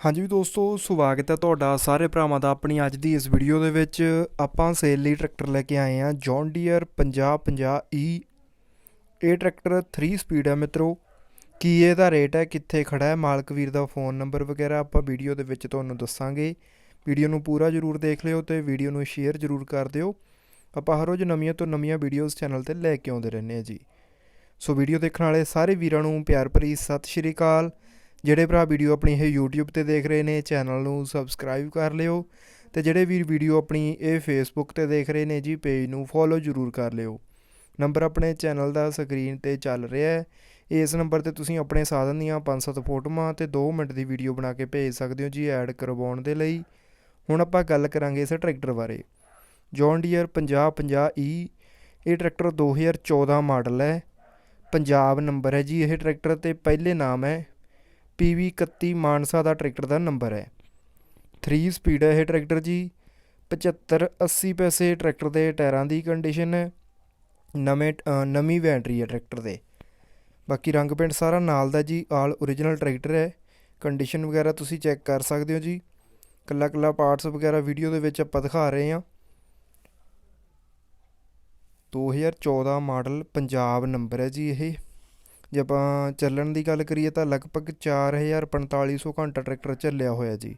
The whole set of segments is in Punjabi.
ਹਾਂਜੀ ਵੀ ਦੋਸਤੋ, ਸਵਾਗਤ ਹੈ ਤੁਹਾਡਾ ਸਾਰੇ ਭਰਾਵਾਂ ਦਾ ਆਪਣੀ ਅੱਜ ਦੀ ਇਸ ਵੀਡੀਓ ਦੇ ਵਿੱਚ। ਆਪਾਂ ਸੇਲ ਲਈ ਟਰੈਕਟਰ ਲੈ ਕੇ ਆਏ ਹਾਂ ਜੌਨ ਡੀਅਰ 5050E ਇਹ ਟਰੈਕਟਰ 3 ਸਪੀਡ ਹੈ ਮਿੱਤਰੋ। ਕੀ ਇਹਦਾ ਰੇਟ ਹੈ, ਕਿੱਥੇ ਖੜਾ ਹੈ, ਮਾਲਕ ਵੀਰ ਦਾ ਫੋਨ ਨੰਬਰ ਵਗੈਰਾ ਆਪਾਂ ਵੀਡੀਓ ਦੇ ਵਿੱਚ ਤੁਹਾਨੂੰ ਦੱਸਾਂਗੇ। ਵੀਡੀਓ ਨੂੰ ਪੂਰਾ ਜ਼ਰੂਰ ਦੇਖ ਲਿਓ ਤੇ ਵੀਡੀਓ ਨੂੰ ਸ਼ੇਅਰ ਜ਼ਰੂਰ ਕਰ ਦਿਓ। ਆਪਾਂ ਹਰ ਰੋਜ਼ ਨਵੀਆਂ ਤੋਂ ਨਵੀਆਂ ਵੀਡੀਓਜ਼ ਚੈਨਲ ਤੇ ਲੈ ਕੇ ਆਉਂਦੇ ਰਹਿੰਦੇ ਹਾਂ ਜੀ। ਸੋ ਵੀਡੀਓ ਦੇਖਣ ਵਾਲੇ ਸਾਰੇ ਵੀਰਾਂ ਨੂੰ ਪਿਆਰ ਭਰੀ ਸਤਿ ਸ਼੍ਰੀ ਅਕਾਲ। ਜਿਹੜੇ ਭਰਾ ਵੀਡੀਓ ਆਪਣੀ ਇਹ YouTube ਤੇ ਦੇਖ ਰਹੇ ਨੇ, ਚੈਨਲ ਨੂੰ ਸਬਸਕ੍ਰਾਈਬ ਕਰ ਲਿਓ ਤੇ ਜਿਹੜੇ ਵੀਰ ਵੀਡੀਓ ਆਪਣੀ ਇਹ Facebook ਤੇ ਦੇਖ ਰਹੇ ਨੇ ਜੀ ਪੇਜ ਨੂੰ ਫੋਲੋ ਜ਼ਰੂਰ ਕਰ ਲਿਓ। ਨੰਬਰ ਆਪਣੇ ਚੈਨਲ ਦਾ ਸਕਰੀਨ ਤੇ ਚੱਲ ਰਿਹਾ ਹੈ। ਇਸ ਨੰਬਰ ਤੇ ਤੁਸੀਂ ਆਪਣੇ ਸਾਧਨ ਦੀਆਂ 5-7 ਫੋਟੋਆਂ ਤੇ 2 ਮਿੰਟ ਦੀ ਵੀਡੀਓ ਬਣਾ ਕੇ ਭੇਜ ਸਕਦੇ ਹੋ ਜੀ ਐਡ ਕਰਵਾਉਣ ਦੇ ਲਈ। ਹੁਣ ਆਪਾਂ ਗੱਲ ਕਰਾਂਗੇ ਇਸ ਟਰੈਕਟਰ ਬਾਰੇ। ਜੌਨ ਡੀਅਰ 5050E ਇਹ ਟਰੈਕਟਰ 2014 ਮਾਡਲ ਹੈ। ਪੰਜਾਬ ਨੰਬਰ ਹੈ ਜੀ, ਇਹ ਟਰੈਕਟਰ ਤੇ ਪਹਿਲੇ ਨਾਮ ਹੈ। PV 31 ਮਾਨਸਾ ਦਾ ਟਰੈਕਟਰ ਦਾ ਨੰਬਰ ਹੈ। 3 ਸਪੀਡ ਹੈ ਇਹ ਟਰੈਕਟਰ ਜੀ। 75 80 ਪੈਸੇ ਟਰੈਕਟਰ ਦੇ ਟਾਇਰਾਂ ਦੀ ਕੰਡੀਸ਼ਨ ਹੈ। ਨਵੇਂ ਨਵੀਂ ਬੈਟਰੀ ਹੈ ਟਰੈਕਟਰ ਦੇ। ਬਾਕੀ ਰੰਗ ਪੇਂਟ ਸਾਰਾ ਨਾਲ ਦਾ ਜੀ ਆਲ origignal ਟਰੈਕਟਰ ਹੈ। ਕੰਡੀਸ਼ਨ ਵਗੈਰਾ ਤੁਸੀਂ ਚੈੱਕ ਕਰ ਸਕਦੇ ਹੋ ਜੀ। ਕੱਲਾ ਕੱਲਾ ਪਾਰਟਸ ਵਗੈਰਾ ਵੀਡੀਓ ਦੇ ਵਿੱਚ ਆਪਾਂ ਦਿਖਾ ਰਹੇ ਹਾਂ। 2014 ਮਾਡਲ ਪੰਜਾਬ ਨੰਬਰ ਹੈ ਜੀ ਇਹ। ਜੇ ਆਪਾਂ ਚੱਲਣ ਦੀ ਗੱਲ ਕਰੀਏ ਤਾਂ ਲਗਭਗ 4450 ਘੰਟਾ ਟਰੈਕਟਰ ਚੱਲਿਆ ਹੋਇਆ ਜੀ।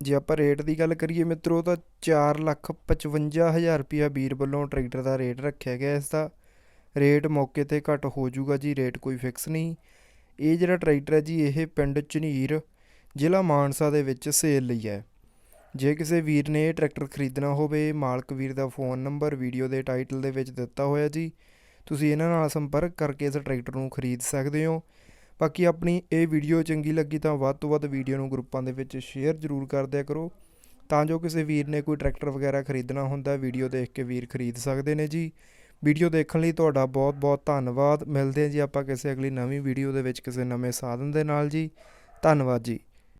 ਜੇ ਆਪਾਂ ਰੇਟ ਦੀ ਗੱਲ ਕਰੀਏ ਮਿੱਤਰੋ ਤਾਂ 455000 ਰੁਪਿਆ ਵੀਰ ਵੱਲੋਂ ਟਰੈਕਟਰ ਦਾ ਰੇਟ ਰੱਖਿਆ ਗਿਆ ਇਸ ਦਾ। ਰੇਟ ਮੌਕੇ ਤੇ ਘੱਟ ਹੋ ਜਾਊਗਾ ਜੀ, ਰੇਟ ਕੋਈ ਫਿਕਸ ਨਹੀਂ। ਇਹ ਜਿਹੜਾ ਟਰੈਕਟਰ ਹੈ ਜੀ, ਇਹ ਪਿੰਡ ਝਨੀਰ, ਜ਼ਿਲ੍ਹਾ ਮਾਨਸਾ ਦੇ ਵਿੱਚ ਸੇਲ ਲਈ ਹੈ। ਜੇ ਕਿਸੇ ਵੀਰ ਨੇ ਇਹ ਟਰੈਕਟਰ ਖਰੀਦਣਾ ਹੋਵੇ, ਮਾਲਕ ਵੀਰ ਦਾ ਫੋਨ ਨੰਬਰ, ਵੀਡੀਓ ਦੇ ਟਾਈਟਲ ਦੇ ਵਿੱਚ ਦਿੱਤਾ ਹੋਇਆ ਜੀ। ਤੁਸੀਂ ਇਹਨਾਂ ਨਾਲ ਸੰਪਰਕ ਕਰਕੇ ਇਸ ਟਰੈਕਟਰ ਨੂੰ ਖਰੀਦ ਸਕਦੇ ਹੋ। ਬਾਕੀ ਆਪਣੀ ਇਹ ਵੀਡੀਓ ਚੰਗੀ ਲੱਗੀ ਤਾਂ ਵੱਧ ਤੋਂ ਵੱਧ ਵੀਡੀਓ ਨੂੰ ਗਰੁੱਪਾਂ ਦੇ ਵਿੱਚ ਸ਼ੇਅਰ ਜ਼ਰੂਰ ਕਰ ਦਿਆ ਕਰੋ। ਤਾਂ ਜੋ ਕਿਸੇ ਵੀਰ ਨੇ ਕੋਈ ਟਰੈਕਟਰ ਵਗੈਰਾ ਖਰੀਦਣਾ ਹੁੰਦਾ ਵੀਡੀਓ ਦੇਖ ਕੇ ਵੀਰ ਖਰੀਦ ਸਕਦੇ ਨੇ ਜੀ। ਵੀਡੀਓ ਦੇਖਣ ਲਈ ਤੁਹਾਡਾ ਬਹੁਤ ਬਹੁਤ ਧੰਨਵਾਦ। ਮਿਲਦੇ ਹਾਂ ਜੀ ਆਪਾਂ ਕਿਸੇ ਅਗਲੀ ਨਵੀਂ ਵੀਡੀਓ ਦੇ ਵਿੱਚ ਕਿਸੇ ਨਵੇਂ ਸਾਧਨ ਦੇ ਨਾਲ ਜੀ। ਧੰਨਵਾਦ ਜੀ।